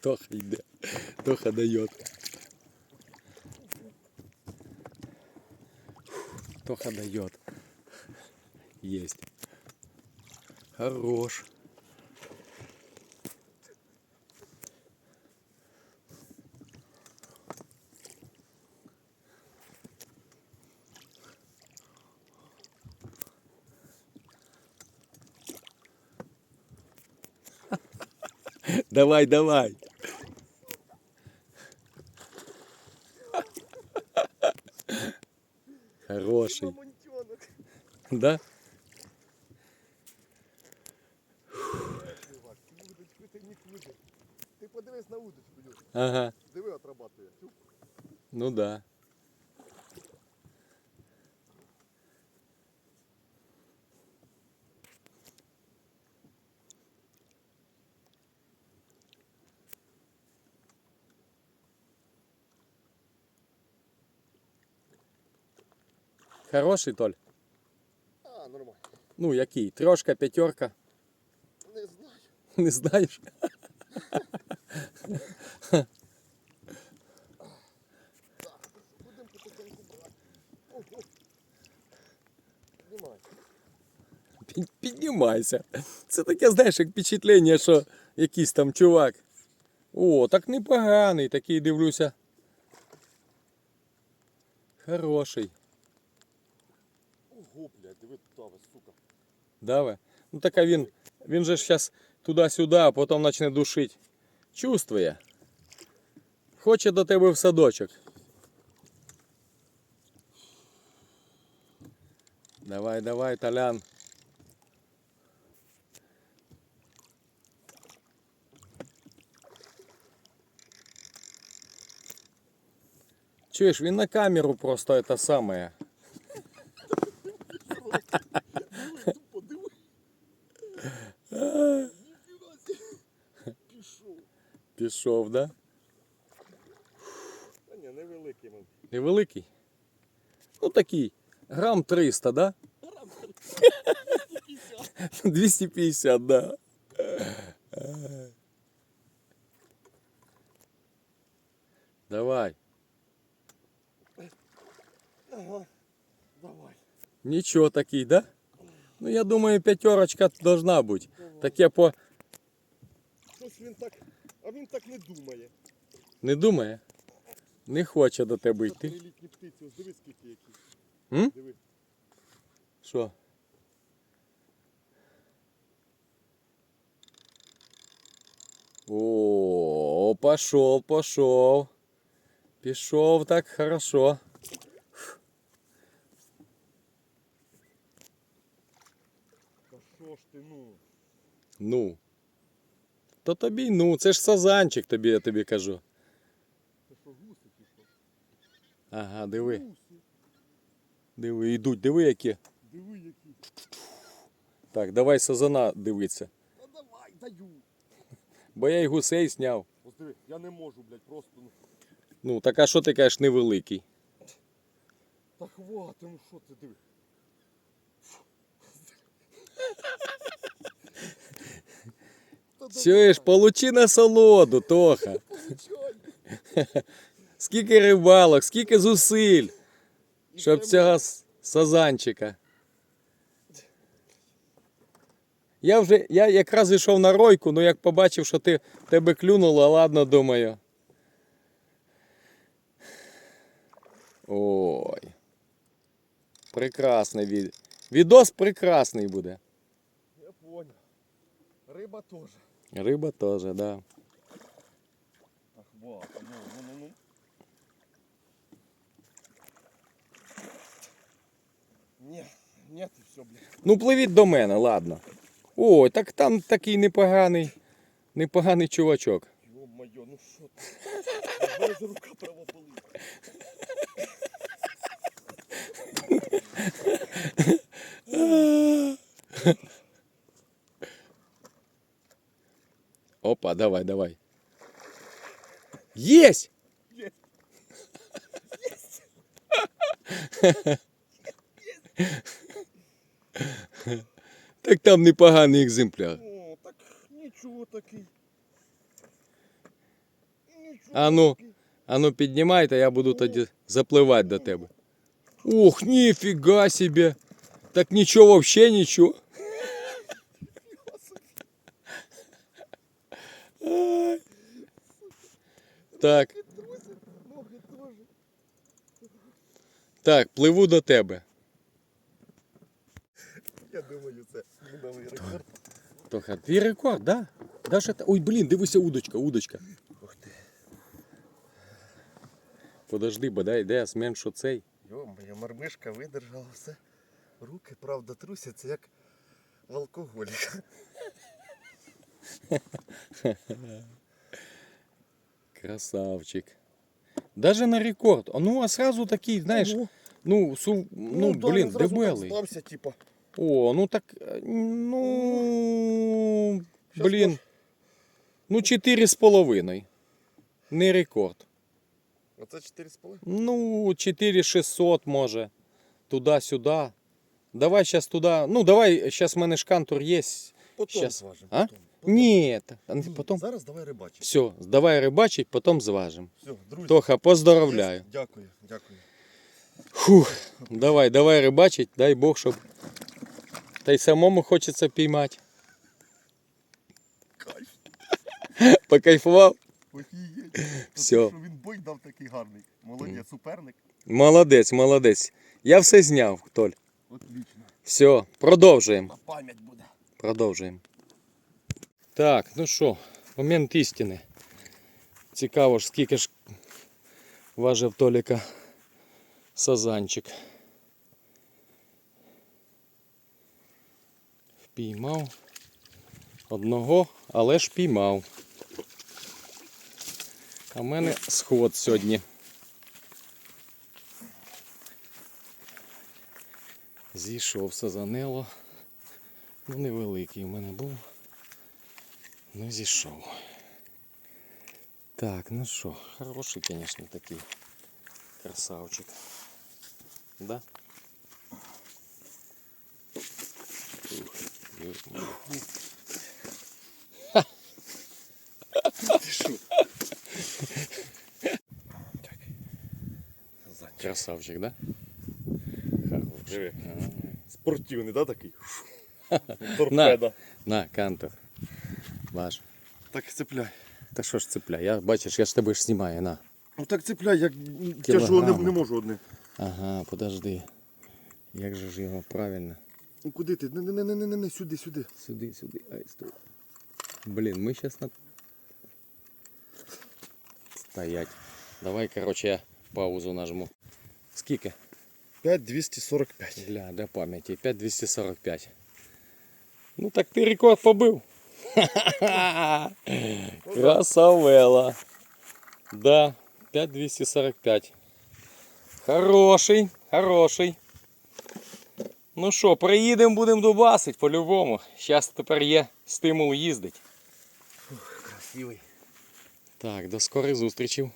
Тоха йде. Тоха дает. Тоха дает. Есть. Хорош. Давай, давай. Хороший. Да? Ти подивись на удочку, Люд. Ага. Диви, отрабатує. Ну да. Хороший, Толь? А, нормально. Ну, який? Трошка, п'ятерка. Не знаю. Не знаєш? Будемо потихеньку брати. Піднімайся. Це таке, знаєш, як впечатлення, що якийсь там чувак. О, так непоганий, такий дивлюся. Хороший. Ого, блядь, диви туди, сука. Давай. Ну так а він, він же ж зараз туди-сюди, а потім почне душити. Чувствує. Хоче до тебе в садочок. Давай, давай, Толян. Чуєш, він на камеру просто Тупо диви. Ніфіга себе. Пішов. Пішов, да? Та ні, невеликий він. Невеликий? Ну такий. Грам 300, да? 250, да. Давай. Ага. Давай. Нічого такий, да? Ну я думаю, п'ятерочка должна бути. Таке по. Щось він так. А він так не думає. Не думає? Не хоче до тебе йти. Чотирилітні птиці, ось диви скільки які. М? Диви. Що? О, пошел, пошел. Пішов так хорошо. Ну. То тобі, ну, це ж сазанчик тобі, я тобі кажу. Це що гуси? Ага, диви, диви, йдуть, диви які. Диви які. Так, давай сазана дивитися. Та давай, даю. Бо я й гусей зняв. Ось диви, я не можу, блядь, просто ну. Ну, так а що ти кажеш невеликий? Та хвати, ну що ти диви. Чуєш, получи насолоду, Тоха. Скільки рибалок, скільки зусиль, щоб цього сазанчика. Я вже, я якраз йшов на ройку, ну як побачив, що ти тебе клюнуло, ладно, думаю. Ой. Прекрасний від... Відос прекрасний буде. Я понял. Риба теж. Риба теж, да. Ах, вот, ну, ну. Ні, ні, ти все, блядь. Ну, пливіть до мене, ладно. Ой, так там такий непоганий, непоганий чувачок. Йо-моє, ну що ти? Рука права. Опа, давай, давай. Есть! Є. Так там непоганий екземпляр. О, так нічого такий. А ну, а ну піднімайте, я буду тоді запливати до тебе. Ух, ніфіга себе. Так нічого вообще нічого. Так, так, пливу до тебе. Я думаю, це новий рекорд. Тоха, твій рекорд, да? Даша, ой, блін, дивися, удочка, удочка. Ух ти. Подожди, бодай, де я зменшу цей. Йо-моє, мармишка видержала все. Руки, правда, трусяться, як в алкоголіка. Красавчик. Даже на рекорд. Ну, а сразу такий, знаєш, Ого. ну, су, ну, да, блін, зразу так здався, типа. О, ну так, е, ну, Щас блін, ну, 4,5. Не рекорд. Оце 4,5? Ну, 4600 може. Туди-сюди. Давай зараз туди. Ну, давай, зараз в мене шкантур є. Потім Щас. зважимо. А? Потім. Ні, та- а не потім. Зараз давай рибачити. Все, давай рибачить, потім зважимо. Все, друзі. Тоха, поздоровляю. Дякую, дякую. Фух, давай, давай рибачить, дай Бог, щоб. Та й самому хочеться піймати. Кайф. Покайфував? Офігеть. Всьо. Що він бой дав такий гарний. Молодець, суперник. Молодець, молодець. Я все зняв, Толь. Отлично. Все, продовжуємо. На пам'ять буде. Продовжуємо. Так, ну що, момент істини. Цікаво ж, скільки ж важив Толіка сазанчик. Впіймав одного, але ж піймав. А в мене сход сьогодні. Зійшов сазанело. Ну, невеликий в мене був. Ну, зійшов. Так, ну що, хороший, звісно, такий красавчик. Да? Ух, що? Красавчик, да? Хороший. Спортивний, да, такий? Торпеда. На, кантор. Ваш. Так цепляй. Та що ж цепляй? Я бачиш, я ж тебе ж знімаю, на. Ну так цепляй, як тяжело не, не можу одне. Ага, подожди. Як же ж його правильно? Ну куди ти? Не, не, не, не, не, не, сюди, сюди. Сюди, сюди. Ай, стой. Блін, ми зараз на... Стоять. Давай, короче, я паузу нажму. Скільки? 5245. Для, для пам'яті. 5245. Ну так ти рекорд побив. Красавела. Да, 5245. Хороший, хороший. Ну що, приїдемо, будемо дубасить по-любому. Зараз тепер є стимул їздить. Красивий. Так, до скорих зустрічей.